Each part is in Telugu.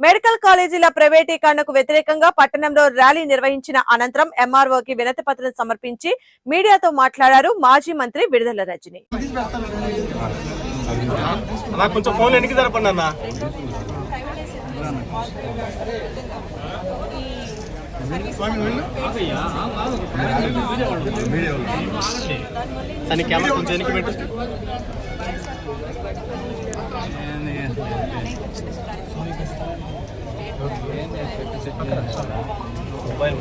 మెడికల్ కాలేజీల ప్రైవేటీకరణకు వ్యతిరేకంగా పట్టణంలో ర్యాలీ నిర్వహించిన అనంతరం ఎంఆర్ఓకి వినతి పత్రం సమర్పించి మీడియాతో మాట్లాడారు మాజీ మంత్రి విడుదల రజని. కెమెరా కొంచెం వెనక్కి పెట్టు మొబైల్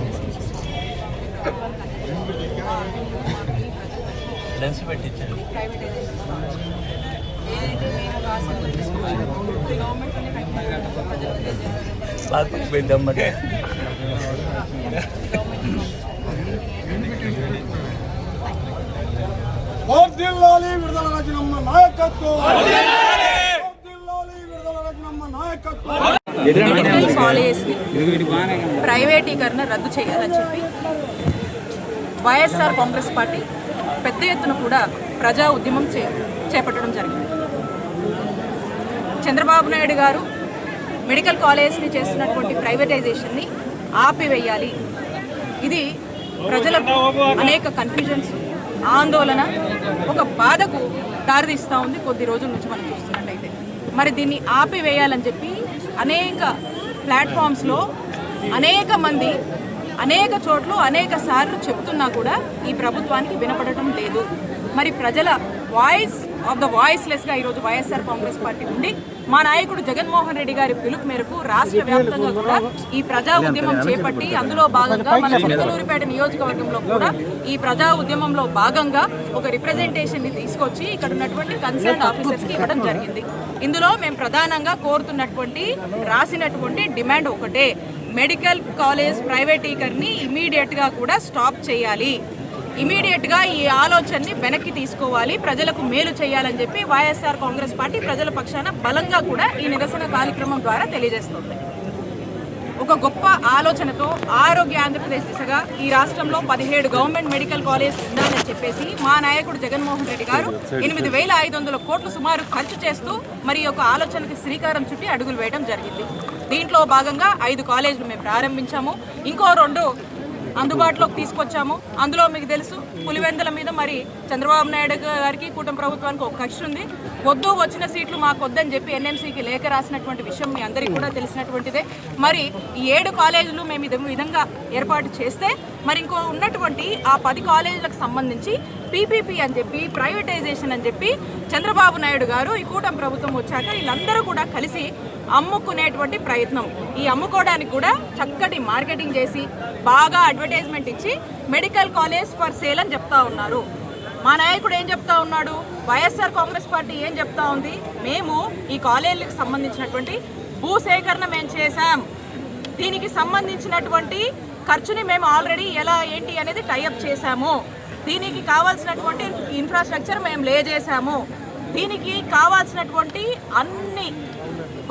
లెన్స్ పెట్టించాడు పెద్దమ్మటే విడుదల నాయకత్వం. మెడికల్ ప్రైవేటీకరణ రద్దు చేయాలని చెప్పి వైఎస్ఆర్ కాంగ్రెస్ పార్టీ పెద్ద ఎత్తున కూడా ప్రజా ఉద్యమం చే చేపట్టడం జరిగింది. చంద్రబాబు నాయుడు గారు మెడికల్ కాలేజ్ని చేస్తున్నటువంటి ప్రైవేటైజేషన్ని ఆపివేయాలి. ఇది ప్రజలకు అనేక కన్ఫ్యూజన్స్ ఆందోళన ఒక బాధకు దారితీస్తూ ఉంది కొద్ది రోజుల నుంచి మనం చూస్తున్నట్టయితే. మరి దీన్ని ఆపివేయాలని చెప్పి అనేక ప్లాట్ఫామ్స్లో అనేక మంది అనేక చోట్ల అనేక సార్లు చెప్తున్నా కూడా ఈ ప్రభుత్వానికి వినపడటం లేదు. మరి ప్రజల వాయిస్ ఆఫ్ ద వాయిస్లెస్గా ఈరోజు వైఎస్ఆర్ కాంగ్రెస్ పార్టీ ఉండి మా నాయకుడు జగన్మోహన్ రెడ్డి గారి పిలుపు మేరకు రాష్ట్ర వ్యాప్తంగా కూడా ఈ ప్రజా ఉద్యమం చేపట్టి అందులో భాగంగా మన చిత్తలూరిపేట నియోజకవర్గంలో కూడా ఈ ప్రజా ఉద్యమంలో భాగంగా ఒక రిప్రజెంటేషన్ని తీసుకొచ్చి ఇక్కడ ఉన్నటువంటి కన్సర్న్ ఆఫీసర్స్కి ఇవ్వడం జరిగింది. ఇందులో మేము ప్రధానంగా కోరుతున్నటువంటి రాసినటువంటి డిమాండ్ ఒకటే. మెడికల్ కాలేజ్ ప్రైవేటీకరణని ఇమీడియట్గా కూడా స్టాప్ చేయాలి. ఇమీడియట్గా ఈ ఆలోచనని వెనక్కి తీసుకోవాలి ప్రజలకు మేలు చేయాలని చెప్పి వైఎస్ఆర్ కాంగ్రెస్ పార్టీ ప్రజల పక్షాన బలంగా కూడా ఈ నిరసన కార్యక్రమం ద్వారా తెలియజేస్తుంది. ఒక గొప్ప ఆలోచనతో ఆరోగ్య ఆంధ్రప్రదేశ్ దిశగా ఈ రాష్ట్రంలో పదిహేడు గవర్నమెంట్ మెడికల్ కాలేజ్ ఉండాలని చెప్పేసి మా నాయకుడు జగన్మోహన్ రెడ్డి గారు ఎనిమిది వేల ఐదు వందల కోట్లు సుమారు ఖర్చు చేస్తూ మరి ఒక ఆలోచనకి శ్రీకారం చుట్టి అడుగులు వేయడం జరిగింది. దీంట్లో భాగంగా ఐదు కాలేజీలు మేము ప్రారంభించాము. ఇంకో రెండు అందుబాటులోకి తీసుకొచ్చాము. అందులో మీకు తెలుసు పులివెందుల మీద మరి చంద్రబాబు నాయుడు గారికి కూటమి ప్రభుత్వానికి ఒక కక్ష ఉంది. వద్దు వచ్చిన సీట్లు మాకు వద్దని చెప్పి ఎన్ఎంసీకి లేఖ రాసినటువంటి విషయం మీ అందరికీ కూడా తెలిసినటువంటిదే. మరి ఈ ఏడు కాలేజీలు మేము ఇది విధంగా ఏర్పాటు చేస్తే మరి ఇంకో ఉన్నటువంటి ఆ పది కాలేజీలకు సంబంధించి పీపీపీ అని చెప్పి ప్రైవేటైజేషన్ అని చెప్పి చంద్రబాబు నాయుడు గారు ఈ కూటమి ప్రభుత్వం వచ్చాక వీళ్ళందరూ కూడా కలిసి అమ్ముకునేటువంటి ప్రయత్నం. ఈ అమ్ముకోవడానికి కూడా చక్కటి మార్కెటింగ్ చేసి బాగా అడ్వర్టైజ్మెంట్ ఇచ్చి మెడికల్ కాలేజ్ ఫర్ సేల్ అని చెప్తా ఉన్నారు. మా నాయకుడు ఏం చెప్తా ఉన్నాడు? వైఎస్ఆర్ కాంగ్రెస్ పార్టీ ఏం చెప్తా ఉంది? మేము ఈ కాలేజీలకు సంబంధించినటువంటి భూసేకరణ మేము చేశాం? దీనికి సంబంధించినటువంటి ఖర్చుని మేము ఆల్రెడీ ఎలా ఏంటి అనేది టైఅప్ చేశాము. దీనికి కావాల్సినటువంటి ఇన్ఫ్రాస్ట్రక్చర్ మేము లే చేశాము దీనికి కావాల్సినటువంటి అన్ని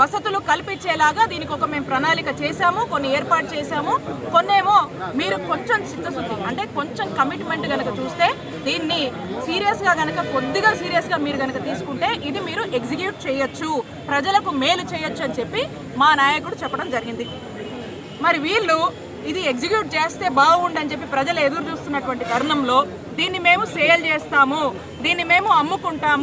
వసతులు కల్పించేలాగా దీనికి ఒక మేము ప్రణాళిక చేశాము కొన్ని ఏర్పాటు చేశాము. కొన్నేమో మీరు కొంచెం చిత్తశుద్ధి అంటే కొంచెం కమిట్మెంట్ కనుక చూస్తే దీన్ని సీరియస్గా కనుక కొద్దిగా సీరియస్గా మీరు కనుక తీసుకుంటే ఇది మీరు ఎగ్జిక్యూట్ చేయొచ్చు ప్రజలకు మేలు చేయొచ్చు అని చెప్పి మా నాయకుడు చెప్పడం జరిగింది. మరి వీళ్ళు ఇది ఎగ్జిక్యూట్ చేస్తే బాగుండని చెప్పి ప్రజలు ఎదురు చూస్తున్నటువంటి తరుణంలో దీన్ని మేము సేల్ చేస్తాము దీన్ని మేము అమ్ముకుంటాము